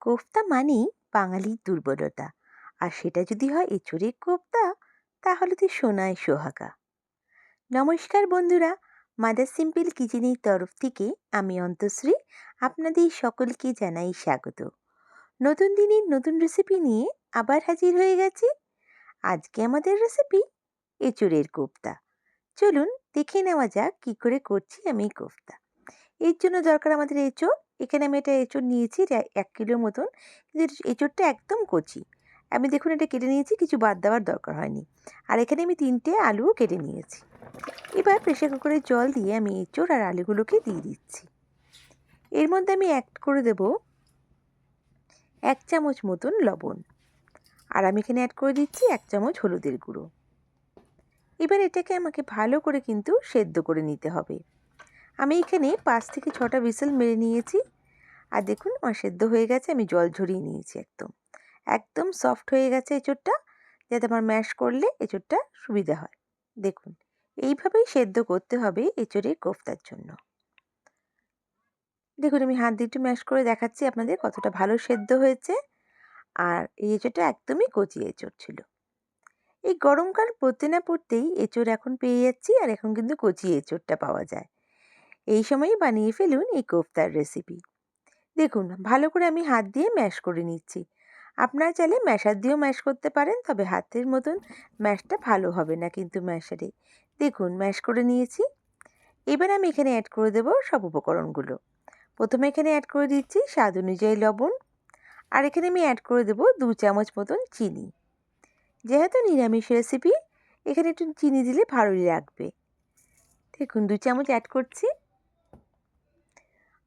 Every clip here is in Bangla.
কোফতা মানেই বাঙালির দুর্বলতা। আর সেটা যদি হয় এঁচোড়ের কোফতা, তাহলে তো সোনায় সোহাগা। নমস্কার বন্ধুরা, মাদার সিম্পল কিচেনের তরফ থেকে আমি অন্তশ্রী আপনাদের সকলকে জানাই স্বাগত। নতুন দিনের নতুন রেসিপি নিয়ে আবার হাজির হয়ে গেছি। আজকে আমাদের রেসিপি এঁচোড়ের কোফতা। চলুন দেখে নেওয়া যাক কী করে করছি আমি কোফতা। এর জন্য দরকার আমাদের এঁচোড়। এখানে আমি এটা এঁচোড় নিয়েছি এক কিলো মতন। কিন্তু এঁচোড়টা একদম কচি। আমি দেখুন এটা কেটে নিয়েছি, কিছু বাদ দেওয়ার দরকার হয়নি। আর এখানে আমি তিনটে আলুও কেটে নিয়েছি। এবার প্রেশার কুকারে জল দিয়ে আমি এঁচোড় আর আলুগুলোকে দিয়ে দিচ্ছি। এর মধ্যে আমি অ্যাড করে দেব এক চামচ মতন লবণ। আর আমি এখানে অ্যাড করে দিচ্ছি এক চামচ হলুদের গুঁড়ো। এবার এটাকে আমাকে ভালো করে কিন্তু সেদ্ধ করে নিতে হবে। আমি এখানে পাঁচ থেকে ছটা বিসেল মেরে নিয়েছি। আর দেখুন আমার সেদ্ধ হয়ে গেছে, আমি জল ঝরিয়ে নিয়েছি একদম। একদম সফট হয়ে গেছে এঁচোড়টা, যাতে আমার ম্যাশ করলে এঁচোড়টা সুবিধা হয়। দেখুন, এইভাবেই সেদ্ধ করতে হবে এঁচোড়ের কোফতার জন্য। দেখুন, আমি হাত দিয়ে একটু ম্যাশ করে দেখাচ্ছি আপনাদের কতটা ভালো সেদ্ধ হয়েছে। আর এই এঁচোড়টা একদমই কচি এঁচোড় ছিল। এই গরমকাল পড়তে না পড়তেই এঁচোড় এখন পেয়ে যাচ্ছি, আর এখন কিন্তু কচি এঁচোড়টা পাওয়া যায়। এই সময়ই বানিয়ে ফেলুন এই কোফতার রেসিপি দেখুন, ভালো করে আমি হাত দিয়ে ম্যাশ করে নিচ্ছি। আপনারা চাইলে ম্যাশার দিয়েও ম্যাশ করতে পারেন, তবে হাতের মতন ম্যাশটা ভালো হবে না কিন্তু ম্যাশারে দেখুন ম্যাশ করে নিয়েছি। এবার আমি এখানে অ্যাড করে দেবো সব উপকরণগুলো। প্রথমে এখানে অ্যাড করে দিচ্ছি স্বাদ অনুযায়ী লবণ। আর এখানে আমি অ্যাড করে দেবো দু চামচ মতন চিনি। যেহেতু নিরামিষ রেসিপি এখানে একটু চিনি দিলে ভালোই লাগবে। দেখুন, দু চামচ অ্যাড করছি।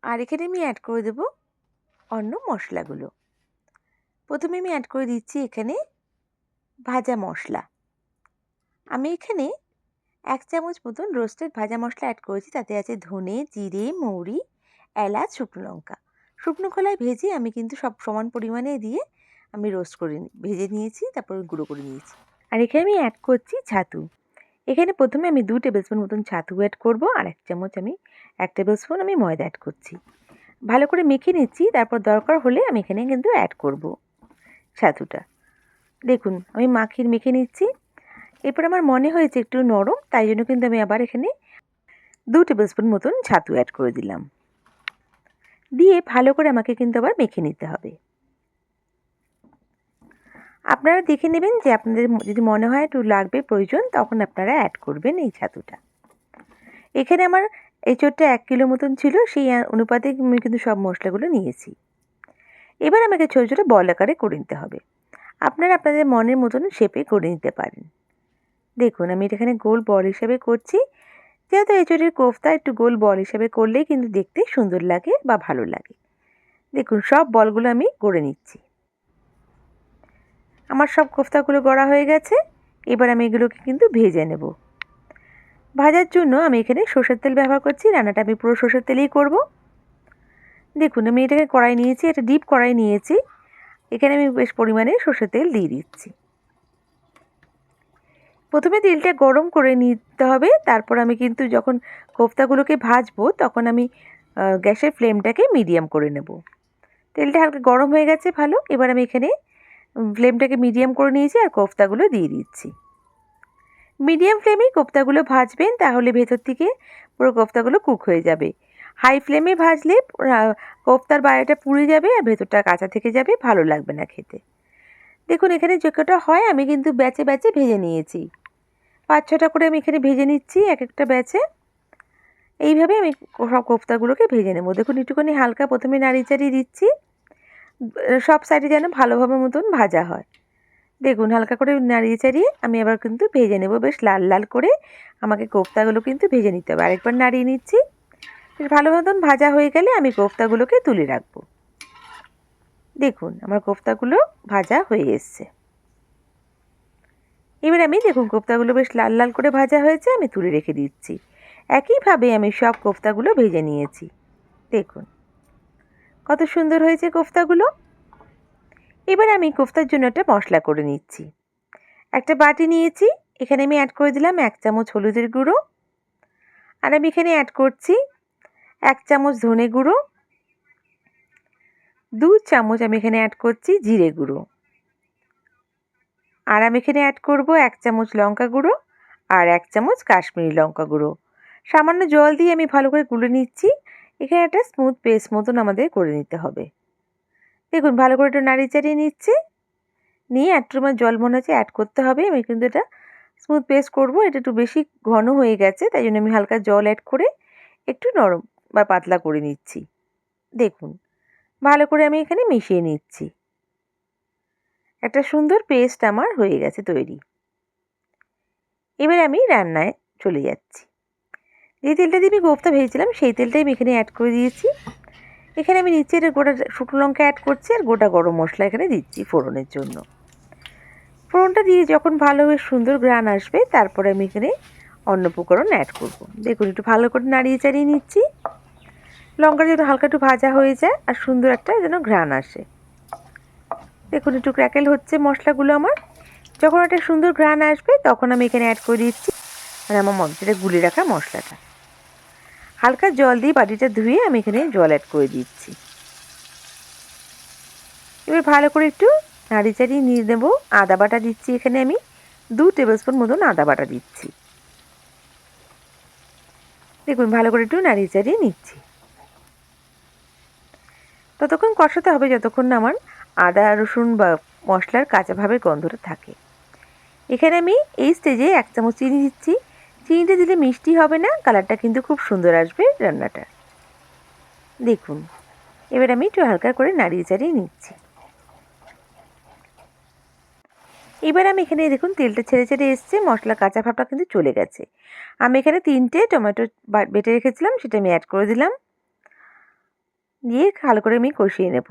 আর এখানে আমি অ্যাড করে দেব অন্য মশলাগুলো। প্রথমে আমি অ্যাড করে দিচ্ছি এখানে ভাজা মশলা। আমি এখানে এক চামচ মতন রোস্টেড ভাজা মশলা অ্যাড করেছি, তাতে আছে ধনে, জিরে, মৌরি, এলাচ, শুকনো লঙ্কা। শুকনো খোলায় ভেজে আমি কিন্তু সব সমান পরিমাণে দিয়ে আমি রোস্ট করে ভেজে নিয়েছি, তারপর গুঁড়ো করে নিয়েছি। আর এখানে আমি অ্যাড করছি ছাতু। এখানে প্রথমে আমি দু টেবিল স্পুন মতন ছাতু অ্যাড করব, আর এক চামচ আমি, এক টেবিল স্পুন আমি ময়দা অ্যাড করছি। ভালো করে মেখে নিচ্ছি, তারপর দরকার হলে আমি এখানে কিন্তু অ্যাড করব ছাতুটা। দেখুন, আমি মাখির মেখে নিচ্ছি। এরপর আমার মনে হয়েছে একটু নরম, তাই জন্য কিন্তু আমি আবার এখানে দু টেবিল স্পুন মতন ছাতু অ্যাড করে দিলাম। দিয়ে ভালো করে আমাকে কিন্তু আবার মেখে নিতে হবে। আপনারা দেখে নেবেন যে আপনাদের যদি মনে হয় একটু লাগবে প্রয়োজন, তখন আপনারা অ্যাড করবেন এই ছাতুটা। এখানে আমার এঁচোড়টা এক কিলো মতন ছিল, সেই অনুপাতে আমি কিন্তু সব মশলাগুলো নিয়েছি। এবার আমাকে ছোটো ছোটো বল আকারে করে নিতে হবে। আপনারা আপনাদের মনের মতন শেপে করে নিতে পারেন। দেখুন, আমি এটা এখানে গোল বল হিসাবে করছি। যেহেতু এঁচোড়ের কোফতা একটু গোল বল হিসাবে করলেই কিন্তু দেখতে সুন্দর লাগে বা ভালো লাগে। দেখুন, সব বলগুলো আমি করে নিচ্ছি। আমার সব কোফতাগুলো গড়া হয়ে গেছে। এবার আমি এগুলোকে কিন্তু ভেজে নেব। ভাজার জন্য আমি এখানে সর্ষের তেল ব্যবহার করছি। রান্নাটা আমি পুরো সর্ষের তেলেই করব। দেখুন, আমি এটাকে কড়াই নিয়েছি একটা ডিপ কড়াই নিয়েছি। এখানে আমি বেশ পরিমাণে সর্ষের তেল দিয়ে দিচ্ছি। প্রথমে তেলটা গরম করে নিতে হবে। তারপর আমি কিন্তু যখন কোফতাগুলোকে ভাজবো, তখন আমি গ্যাসের ফ্লেমটাকে মিডিয়াম করে নেব। তেলটা হালকা গরম হয়ে গেছে, ভালো। এবার আমি এখানে ফ্লেমটাকে মিডিয়াম করে নিয়েছি আর কোফতাগুলো দিয়ে দিচ্ছি। মিডিয়াম ফ্লেমেই কোফতাগুলো ভাজবেন, তাহলে ভেতর থেকে পুরো কোফতাগুলো কুক হয়ে যাবে। হাই ফ্লেমে ভাজলে কোফতার বাইরেটা পুড়ে যাবে আর ভেতরটা কাঁচা থেকে যাবে, ভালো লাগবে না খেতে। দেখুন, এখানে যে কটা হয়, আমি কিন্তু ব্যাচে ব্যাচে ভেজে নিয়েছি। পাঁচ ছটা করে আমি এখানে ভেজে নিচ্ছি এক একটা ব্যাচে। এইভাবে আমি সব কোফতাগুলোকে ভেজে নেব। দেখুন, একটুখানি হালকা প্রথমে নাড়ি চাড়িয়ে দিচ্ছি। সব সাইডে যেন ভালোভাবে মতন ভাজা হয়। দেখুন, হালকা করে নাড়িয়ে চাড়িয়ে আমি আবার কিন্তু ভেজে নেব। বেশ লাল লাল করে আমাকে কোফতাগুলো কিন্তু ভেজে নিতে হবে। আরেকবার নাড়িয়ে নিচ্ছি। বেশ ভালো মতন ভাজা হয়ে গেলে আমি কোফতাগুলোকে তুলে রাখব। দেখুন, আমার কোফতাগুলো ভাজা হয়ে এসছে। এবার আমি, দেখুন, কোফতাগুলো বেশ লাল লাল করে ভাজা হয়েছে, আমি তুলে রেখে দিচ্ছি। একইভাবে আমি সব কোফতাগুলো ভেজে নিয়েছি। দেখুন কত সুন্দর হয়েছে কোফতাগুলো। এবার আমি কোফতার জন্য একটা মশলা করে নিচ্ছি। একটা বাটি নিয়েছি, এখানে আমি অ্যাড করে দিলাম এক চামচ হলুদের গুঁড়ো। আর আমি এখানে অ্যাড করছি এক চামচ ধনে গুঁড়ো। দু চামচ আমি এখানে অ্যাড করছি জিরে গুঁড়ো। আর আমি এখানে অ্যাড করব এক চামচ লঙ্কা গুঁড়ো আর এক চামচ কাশ্মীরি লঙ্কা গুঁড়ো। সামান্য জল দিয়ে আমি ভালো করে গুলে নিচ্ছি। এখানে একটা স্মুথ পেস্ট মতন আমাদের করে নিতে হবে। দেখুন, ভালো করে একটু নাড়ি চাড়িয়ে নিচ্ছি। নিয়ে একটু আমার জল মনে হচ্ছে অ্যাড করতে হবে। আমি কিন্তু এটা স্মুথ পেস্ট করব। এটা একটু বেশি ঘন হয়ে গেছে, তাই জন্য আমি হালকা জল অ্যাড করে একটু নরম বা পাতলা করে নিচ্ছি। দেখুন, ভালো করে আমি এখানে মিশিয়ে নিচ্ছি। একটা সুন্দর পেস্ট আমার হয়ে গেছে তৈরি। এবার আমি রান্নায় চলে যাচ্ছি। যে তেলটা দিয়ে আমি কোফতা ভেজেছিলাম, সেই তেলটাই আমি এখানে অ্যাড করে দিয়েছি। এখানে আমি নিচে এটা গোটা শুকনো লঙ্কা অ্যাড করছি আর গোটা গরম মশলা এখানে দিচ্ছি ফোড়নের জন্য। ফোড়নটা দিয়ে যখন ভালোভাবে সুন্দর গ্রান আসবে, তারপরে আমি এখানে অন্য উপকরণ অ্যাড করব। দেখুন, একটু ভালো করে নাড়িয়ে চাড়িয়ে নিচ্ছি। লঙ্কাটা যেন হালকা একটু ভাজা হয়ে যায় আর সুন্দর একটা যেন ঘ্রাণ আসে। দেখুন, একটু ক্র্যাকেল হচ্ছে মশলাগুলো আমার। যখন একটা সুন্দর ঘ্রাণ আসবে, তখন আমি এখানে অ্যাড করে দিচ্ছি। মানে আমার যেটা গুলি রাখা মশলাটা। হালকা জল দিয়ে বাটিটা ধুয়ে আমি এখানে জল অ্যাড করে দিচ্ছি। এবার ভালো করে একটু নাড়ি চাড়িয়ে নিয়ে নেব। আদা বাটা দিচ্ছি এখানে আমি। দু টেবিল স্পুন মতন আদা বাটা দিচ্ছি। দেখুন, ভালো করে একটু নাড়িয়ে চাড়িয়ে নিচ্ছি। ততক্ষণ কষাতে হবে যতক্ষণ না আমার আদা, রসুন বা মশলার কাঁচাভাবে গন্ধটা থাকে। এখানে আমি এই স্টেজে এক চামচ চিনি দিচ্ছি। চিনিটা দিলে মিষ্টি হবে না, কালারটা কিন্তু খুব সুন্দর আসবে রান্নাটা। দেখুন, এবার আমি একটু হালকা করে নাড়িয়ে চাড়িয়ে নিচ্ছি। এবার আমি এখানে দেখুন, তেলটা ছেড়ে ছেড়ে এসছে, মশলা কাঁচা ভাবটা কিন্তু চলে গেছে। আমি এখানে তিনটে টমেটো বেটে রেখেছিলাম, সেটা আমি অ্যাড করে দিলাম। দিয়ে ভালো করে আমি কষিয়ে নেব।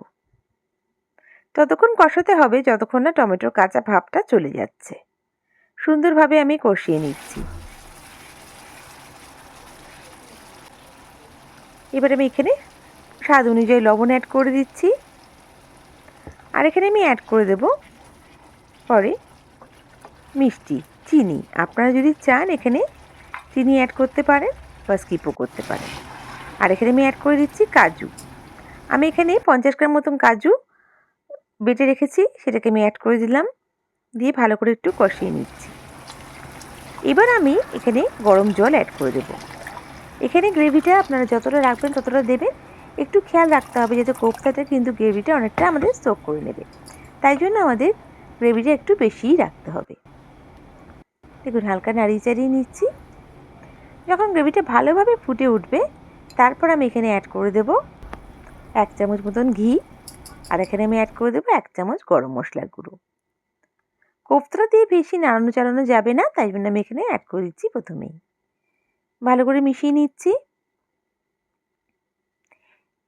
ততক্ষণ কষাতে হবে, যতক্ষণ না টমেটোর কাঁচা ভাবটা চলে যাচ্ছে। সুন্দরভাবে আমি কষিয়ে নিচ্ছি। এবার আমি এখানে স্বাদ অনুযায়ী লবণ অ্যাড করে দিচ্ছি। আর এখানে আমি অ্যাড করে দেব পরে মিষ্টি, চিনি। আপনারা যদি চান এখানে চিনি অ্যাড করতে পারেন বা স্কিপও করতে পারেন। আর এখানে আমি অ্যাড করে দিচ্ছি কাজু। আমি এখানে পঞ্চাশ গ্রাম মতন কাজু বেটে রেখেছি, সেটাকে আমি অ্যাড করে দিলাম। দিয়ে ভালো করে একটু কষিয়ে নিচ্ছি। এবার আমি এখানে গরম জল অ্যাড করে দেবো। এখানে গ্রেভিটা আপনারা যতটা রাখবেন, ততটা দেবেন। একটু খেয়াল রাখতে হবে যাতে কোপ্তাটা কিন্তু গ্রেভিটা অনেকটা আমাদের সোক করে নেবে। তাই জন্য আমাদের গ্রেভিটা একটু বেশিই রাখতে হবে। দেখুন, হালকা নাড়িয়ে চাড়িয়ে নিচ্ছি। যখন গ্রেভিটা ভালোভাবে ফুটে উঠবে, তারপর আমি এখানে অ্যাড করে দেব এক চামচ মতন ঘি। আর এখানে আমি অ্যাড করে দেবো এক চামচ গরম মশলার গুঁড়ো। কোফতা দিয়ে বেশি নাড়ানো চালানো যাবে না, তাই জন্য আমি এখানে অ্যাড করে দিচ্ছি প্রথমেই। ভালো করে মিশিয়ে নিচ্ছি।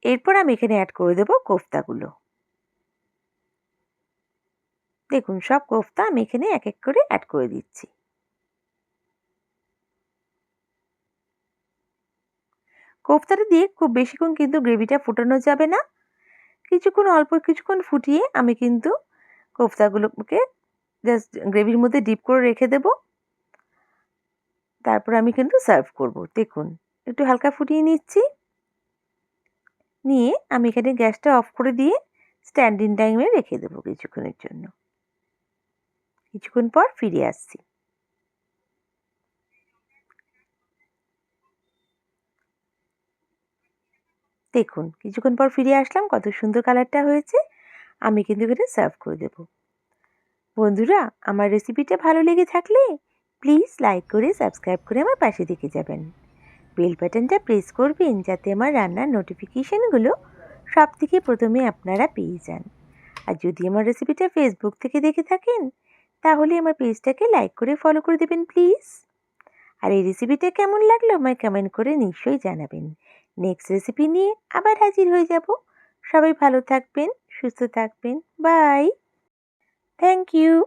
এরপর আমি এখানে অ্যাড করে দেবো কোফতাগুলো। দেখুন, সব কোফতা আমি এখানে এক এক করে অ্যাড করে দিচ্ছি। কোফতাটা দিয়ে খুব বেশিক্ষণ কিন্তু গ্রেভিটা ফুটানো যাবে না। কিছুক্ষণ, অল্প কিছুক্ষণ ফুটিয়ে আমি কিন্তু কোফতাগুলোকে জাস্ট গ্রেভির মধ্যে ডিপ করে রেখে দেব। তারপর আমি কিন্তু সার্ভ করব। দেখুন, একটু হালকা ফুটিয়ে নিচ্ছি। নিয়ে আমি এখানে গ্যাসটা অফ করে দিয়ে স্ট্যান্ডিং টাইমে রেখে দেবো কিছুক্ষণের জন্য। কিছুক্ষণ পর ফিরে আসছি। দেখুন, কিছুক্ষণ পর ফিরে আসলাম, কত সুন্দর কালারটা হয়েছে। আমি কিন্তু এখানে সার্ভ করে দেব। বন্ধুরা, আমার রেসিপিটা ভালো লেগে থাকলে প্লিজ লাইক করে, সাবস্ক্রাইব করে আমার পাশে থেকে যাবেন। বেল বাটনটা প্রেস করবেন যাতে আমার রান্নার নোটিফিকেশানগুলো সব থেকে প্রথমে আপনারা পেয়ে যান। আর যদি আমার রেসিপিটা ফেসবুক থেকে দেখে থাকেন, তাহলে আমার পেজটাকে লাইক করে ফলো করে দেবেন প্লিজ। আর এই রেসিপিটা কেমন লাগল আমায় কমেন্ট করে নিশ্চয়ই জানাবেন। নেক্সট রেসিপি নিয়ে আবার হাজির হয়ে যাব। সবাই ভালো থাকবেন, সুস্থ থাকবেন বাই থ্যাংক ইউ